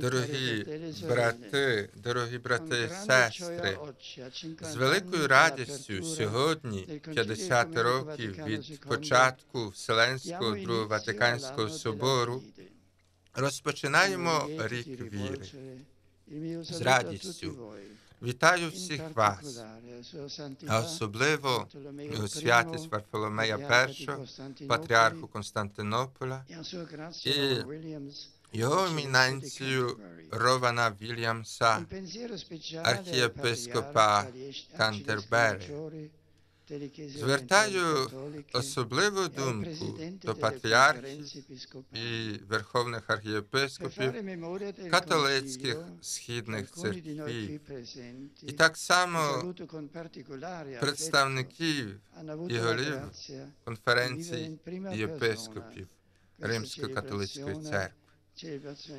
Дорогі брати, дорогі брати і сестри, з великою радістю сьогодні, 50 років від початку Вселенського Другого Ватиканського собору, розпочинаємо рік віри. З радістю. Вітаю всіх вас, а особливо святість Варфоломея І, патріарху Константинополя, і його еміненцію Рована Вільямса, архієпископа Кантербері. Звертаю особливу думку до патріархів і верховних архієпископів католицьких східних церквів, і так само представників і голів конференцій єпископів Римсько-католицької церкви,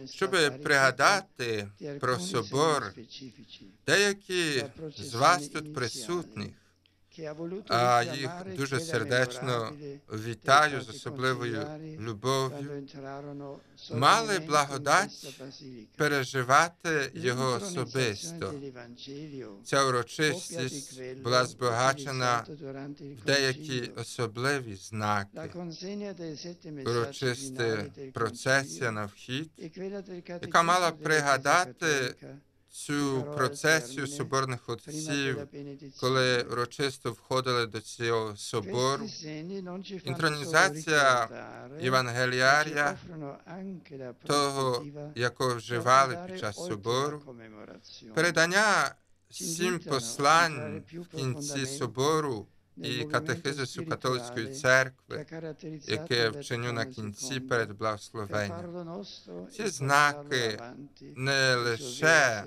щоб пригадати про собор деякі з вас тут присутніх, а їх дуже сердечно вітаю з особливою любов'ю, мали благодать переживати його особисто. Ця урочистість була збагачена в деякі особливі знаки, урочиста процесія на вхід, яка мала пригадати цю процесію соборних отців, коли урочисто входили до цього собору, інтронізація Євангеліарія, того, якого вживали під час собору, передання сім послань в кінці собору і катехизису католицької церкви, яке вчиню на кінці перед благословенням. Ці знаки Не лише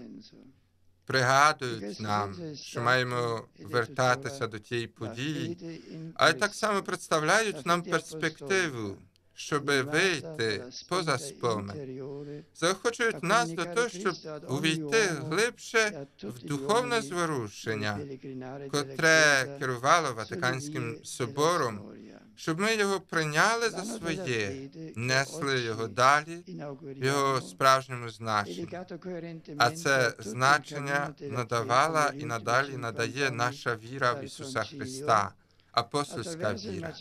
пригадують нам, що маємо вертатися до тієї події, але так само представляють нам перспективу, щоб вийти поза спомин. Заохочують нас до того, щоб увійти глибше в духовне зворушення, котре керувало Ватиканським собором, щоб ми його прийняли за своє, несли його далі в його справжньому значенні. А це значення надавала і надалі надає наша віра в Ісуса Христа, апостольська віра,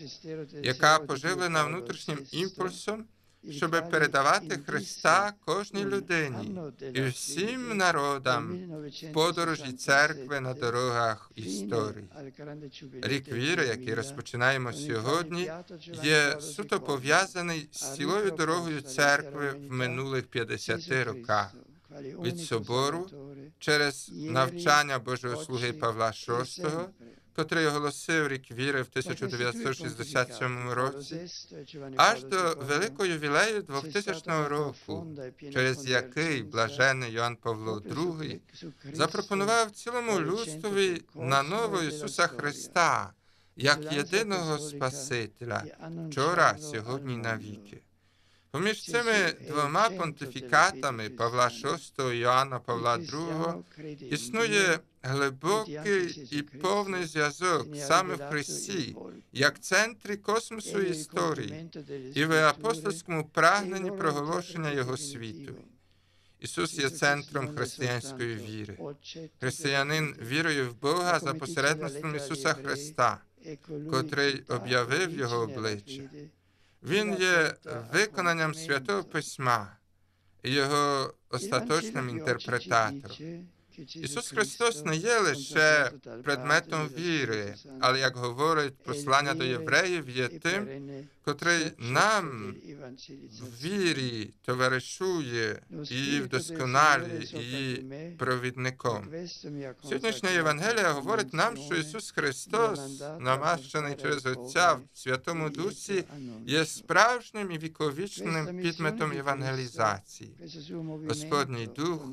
яка поживлена внутрішнім імпульсом, щоб передавати Христа кожній людині і всім народам в подорожі церкви на дорогах історії. Рік віри, який розпочинаємо сьогодні, є суто пов'язаний з цілою дорогою церкви в минулих 50 роках від собору через навчання Божого слуги Павла VI, котрий оголосив рік віри в 1967 році, аж до великого ювілею 2000 року, через який блажений Йоанн Павло II запропонував цілому людствові на ново Ісуса Христа як єдиного Спасителя вчора, сьогодні навіки. Поміж цими двома понтифікатами Павла VI і Йоанна Павла II існує глибокий і повний зв'язок саме в Христі, як центрі космосу і історії, і в апостольському прагненні проголошення Його світу. Ісус є центром християнської віри. Християнин вірує в Бога за посередництвом Ісуса Христа, котрий об'явив Його обличчя. Він є виконанням святого письма і його остаточним інтерпретатором. Ісус Христос не є лише предметом віри, але, як говорить послання до євреїв, є тим, котрий нам в вірі товаришує і вдосконалює її провідником. Сьогоднішня Євангелія говорить нам, що Ісус Христос, намащений через Отця в Святому Дусі, є справжнім і віковічним підметом євангелізації. Господній Дух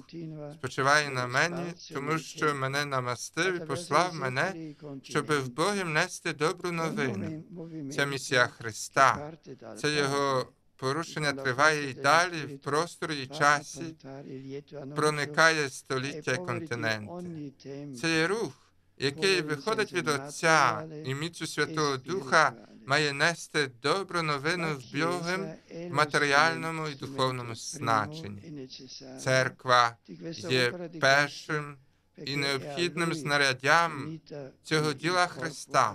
спочиває на мені, тому що мене намастив і послав мене, щоб в Богі нести добру новину. Це місія Христа. Це його порушення триває і далі в просторі і часі, проникає століття і континенти. Це є рух, який виходить від Отця і міцю Святого Духа, має нести добру новину в Богом матеріальному і духовному значенні. Церква є першим і необхідним знаряддям цього діла Христа,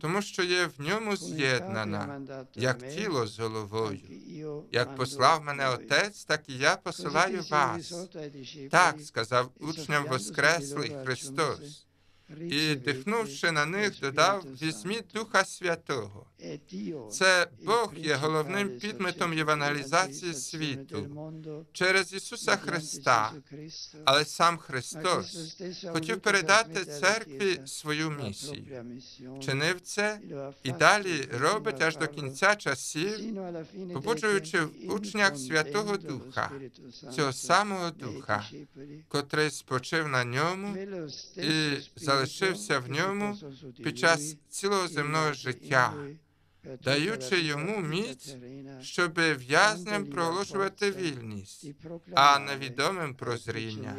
тому що є в ньому з'єднана, як тіло з головою. Як послав мене Отець, так і я посилаю вас. Так сказав учням Воскреслий Христос. І, дихнувши на них, додав: візьміть Духа Святого. Це Бог є головним підметом євангелізації світу. Через Ісуса Христа, але сам Христос хотів передати церкві свою місію. Чинив це і далі робить аж до кінця часів, побуджуючи в учнях Святого Духа, цього самого Духа, котрий спочив на ньому і залишився в ньому під час цілого земного життя, даючи йому міць, щоб в'язням проголошувати вільність, а невідомим прозріння,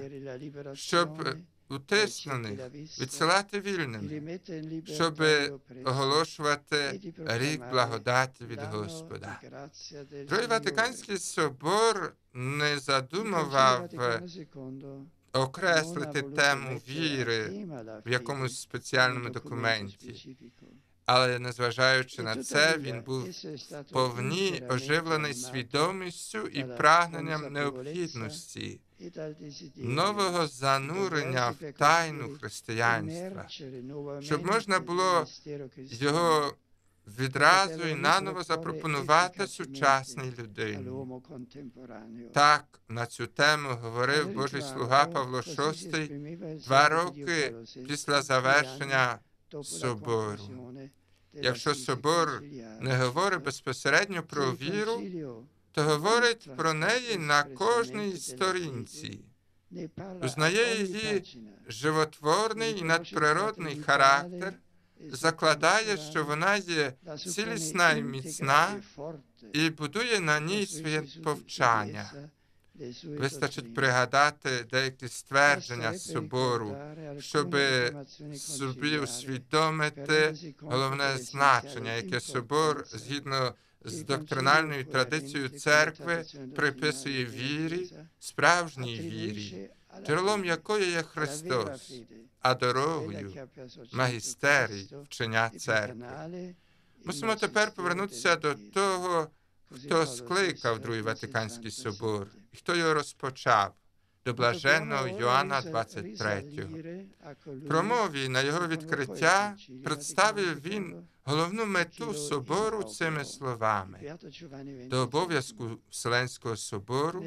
щоб утиснених відсилати вільними, щоб оголошувати рік благодаті від Господа. Другий Ватиканський собор не задумував окреслити тему віри в якомусь спеціальному документі. Але незважаючи на це, він був повні оживлений свідомістю і прагненням необхідності нового занурення в тайну християнства, щоб можна було його відразу і наново запропонувати сучасній людині. Так на цю тему говорив Божий слуга Павло VI два роки після завершення собору. Якщо собор не говорить безпосередньо про віру, то говорить про неї на кожній сторінці, узнає її животворний і надприродний характер, закладає, що вона є цілісна і міцна, і будує на ній своє повчання. Вистачить пригадати деякі ствердження собору, щоб собі усвідомити головне значення, яке собор згідно з доктринальною традицією церкви приписує вірі, справжній вірі, джерелом якої є Христос, а дорогою магістерій вчення церкви. Мусимо тепер повернутися до того, хто скликав Другий Ватиканський собор і хто його розпочав. До блаженного Йоанна 23. В промові на його відкриття представив він головну мету собору цими словами. До обов'язку Вселенського собору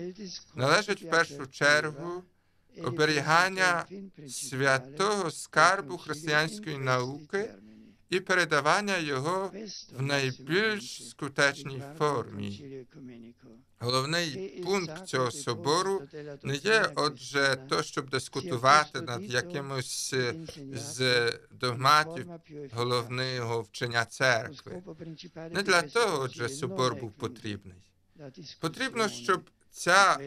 належить в першу чергу оберігання святого скарбу християнської науки і передавання його в найбільш скутечній формі. Головний пункт цього собору не є, отже, то, щоб дискутувати над якимось з догматів головного вчення церкви. Не для того, отже, собор був потрібний. Потрібно, щоб ця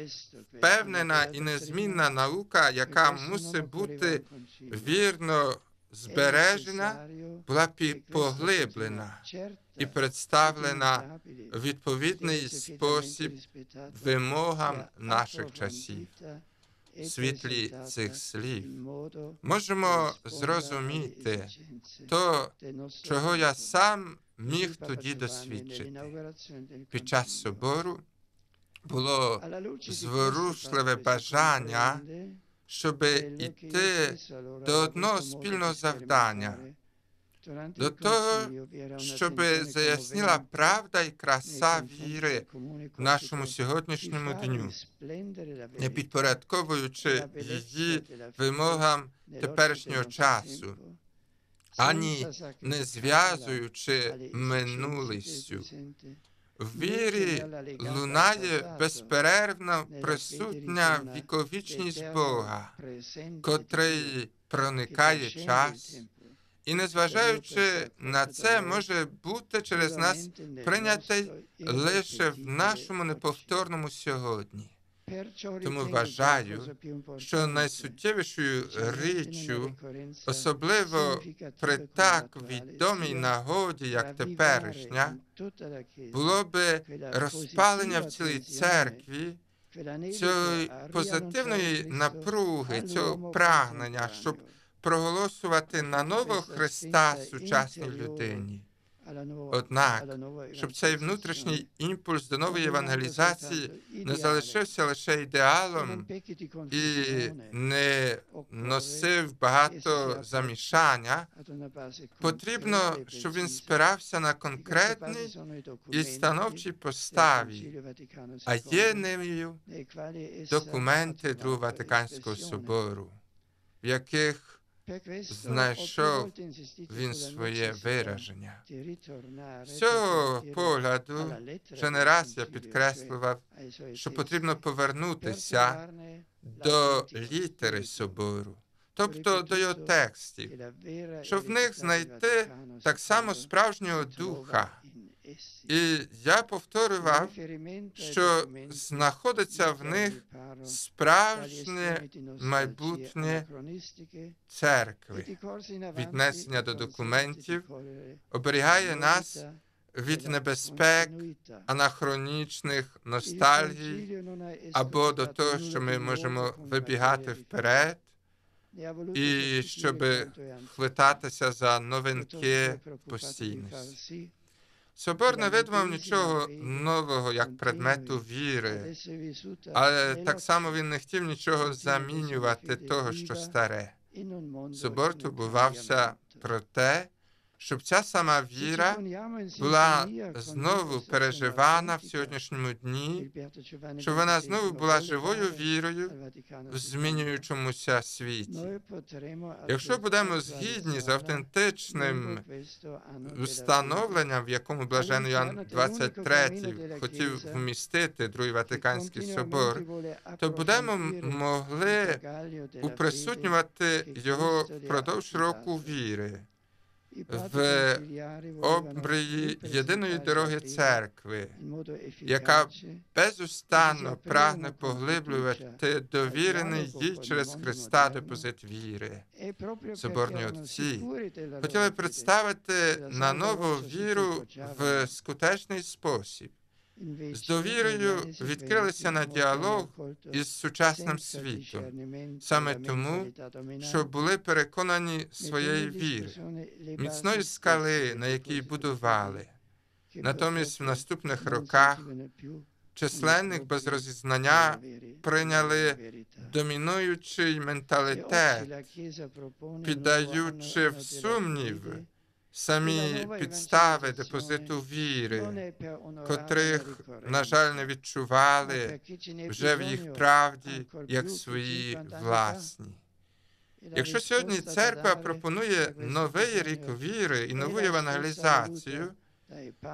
впевнена і незмінна наука, яка мусить бути вірно збережена, була поглиблена і представлена в відповідний спосіб вимогам наших часів. В світлі цих слів можемо зрозуміти то, чого я сам міг тоді досвідчити. Під час собору було зворушливе бажання щоб іти до одного спільного завдання, до того, щоб заясніла правда і краса віри в нашому сьогоднішньому дню, не підпорядковуючи її вимогам теперішнього часу, ані не зв'язуючи минулістю. В вірі лунає безперервна присутня віковічність Бога, котрий проникає час, і, незважаючи на це, може бути через нас прийнятий лише в нашому неповторному сьогодні. Тому вважаю, що найсуттєвішою річчю, особливо при так відомій нагоді, як теперішня, було би розпалення в цілій церкві цієї позитивної напруги, цього прагнення, щоб проголосувати на нового Христа сучасній людині. Однак, щоб цей внутрішній імпульс до нової евангелізації не залишився лише ідеалом і не носив багато замішання, потрібно, щоб він спирався на конкретній і становчій поставі, а є ними документи Другого Ватиканського собору, в яких знайшов він своє вираження. З цього погляду вже не раз я підкреслював, що потрібно повернутися до літери собору, тобто до його текстів, щоб в них знайти так само справжнього духа. І я повторював, що знаходиться в них справжнє майбутнє церкви. Віднесення до документів оберігає нас від небезпек, анахронічних ностальгій або до того, що ми можемо вибігати вперед, і щоб хвитатися за новинки постійності. Собор не видумав нічого нового як предмету віри, але так само він не хотів нічого замінювати того, що старе. Собор турбувався про те, щоб ця сама віра була знову переживана в сьогоднішньому дні, щоб вона знову була живою вірою в змінюючомуся світі. Якщо будемо згідні з автентичним встановленням, в якому блажений Ян 23 хотів вмістити Другий Ватиканський собор, то будемо могли уприсутнювати його впродовж року віри в обрії єдиної дороги церкви, яка безустанно прагне поглиблювати довірений їй через Христа депозит віри. Соборні отці хотіли представити на нову віру в скутечний спосіб. З довірою відкрилися на діалог із сучасним світом, саме тому, що були переконані своєї віри, міцної скали, на якій будували. Натомість в наступних роках численних без розізнання прийняли домінуючий менталітет, піддаючи в сумнів самі підстави депозиту віри, котрих, на жаль, не відчували вже в їх правді як свої власні. Якщо сьогодні церква пропонує новий рік віри і нову евангелізацію,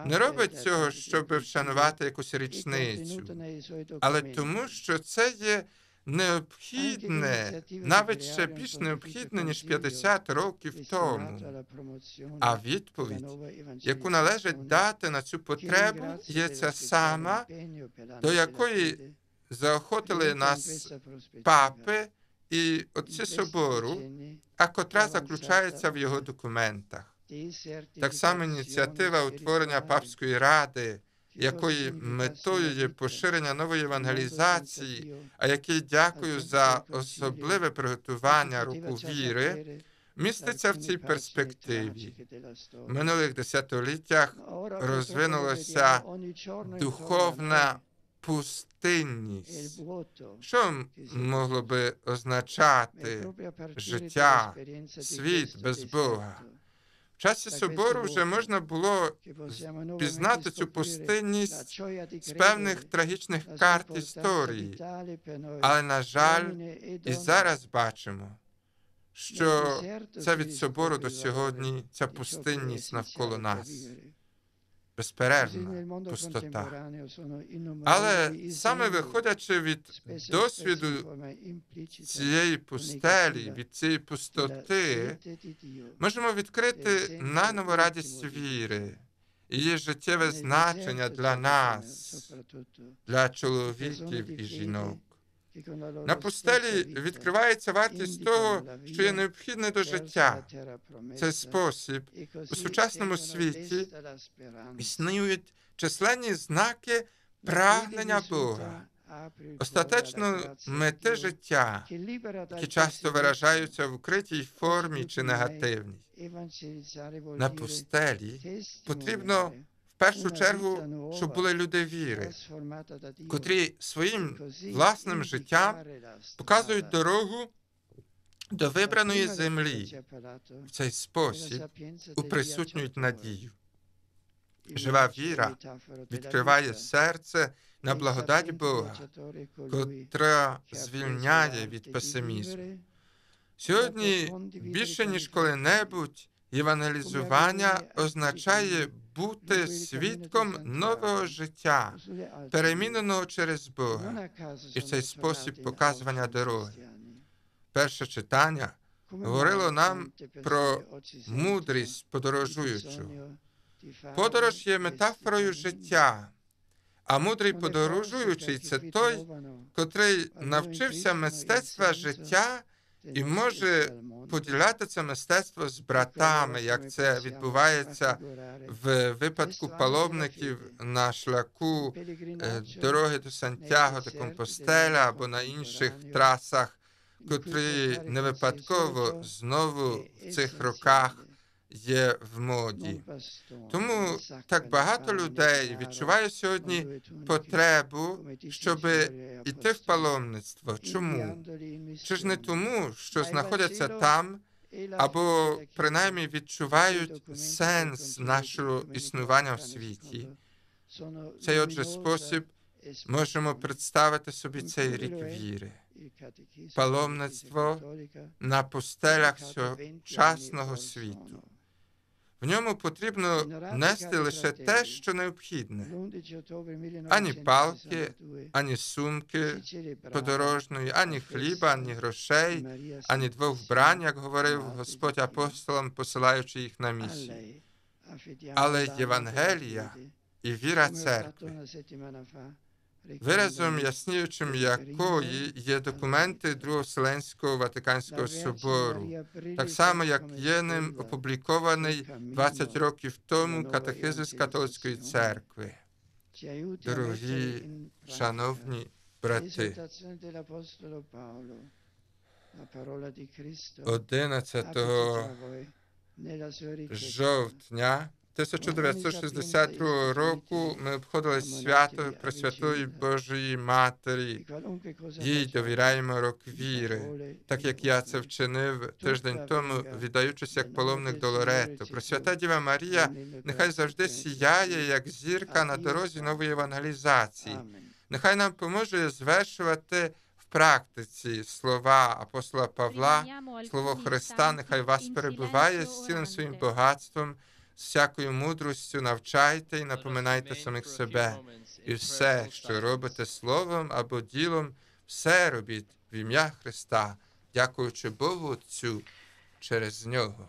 не робить цього, щоб вшанувати якусь річницю, але тому, що це є необхідне, навіть ще більш необхідне, ніж 50 років тому. А відповідь, яку належить дати на цю потребу, є ця сама, до якої заохотили нас папи і отці собору, а котра заключається в його документах. Так само ініціатива утворення папської ради якої метою є поширення нової евангелізації, а який дякую за особливе приготування руку віри, міститься в цій перспективі. В минулих десятиліттях розвинулася духовна пустинність. Що могло би означати життя, світ без Бога? Часі собору вже можна було пізнати цю пустинність з певних трагічних карт історії, але, на жаль, і зараз бачимо, що це від собору до сьогодні ця пустинність навколо нас. Безперервна пустота. Але саме виходячи від досвіду цієї пустелі, від цієї пустоти, можемо відкрити наново радість віри, її життєве значення для нас, для чоловіків і жінок. На пустелі відкривається вартість того, що є необхідне до життя. Цей спосіб. У сучасному світі існують численні знаки прагнення Бога, остаточно мети життя, які часто виражаються в укритій формі чи негативній. На пустелі потрібно в першу чергу, щоб були люди віри, котрі своїм власним життям показують дорогу до вибраної землі. В цей спосіб уприсутнюють надію. Жива віра відкриває серце на благодать Бога, котра звільняє від песимізму. Сьогодні більше ніж коли-небудь євангелізування означає бути свідком нового життя, переміненого через Бога. і цей спосіб показування дороги. Перше читання говорило нам про мудрість подорожуючого. Подорож є метафорою життя, а мудрий подорожуючий це той, котрий навчився мистецтва життя і може поділяти це мистецтво з братами, як це відбувається в випадку паломників на шляху е, дороги до Сантьяго до Компостеля або на інших трасах, котрі не випадково знову в цих роках є в моді. Тому так багато людей відчуває сьогодні потребу, щоб іти в паломництво. Чому? Чи ж не тому, що знаходяться там, або принаймні відчувають сенс нашого існування в світі? Цей отже спосіб можемо представити собі цей рік віри, паломництво на пустелях сучасного світу. В ньому потрібно нести лише те, що необхідне, ані палки, ані сумки подорожної, ані хліба, ані грошей, ані двох вбрань, як говорив Господь апостолам, посилаючи їх на місію. але Євангелія І віра церкви, виразом ясніючим якої є документи Другого Вселенського Ватиканського собору, так само як є ним опублікований 20 років тому катехизис католицької церкви. Дорогі, Шановні брати, 11 жовтня 1962 року ми обходили свято Пресвятої Божої Матері. Їй довіряємо рок віри, так як я це вчинив тиждень тому, віддаючись як паломник до Лоретто. Пресвята Діва Марія нехай завжди сіяє, як зірка на дорозі нової евангелізації. Нехай нам поможе звершувати в практиці слова апостола Павла, слово Христа, нехай вас перебуває з цілим своїм багатством, всякою мудростю навчайте і напоминайте самих себе. І все, що робите словом або ділом, все робіть в ім'я Христа, дякуючи Богу Отцю через нього.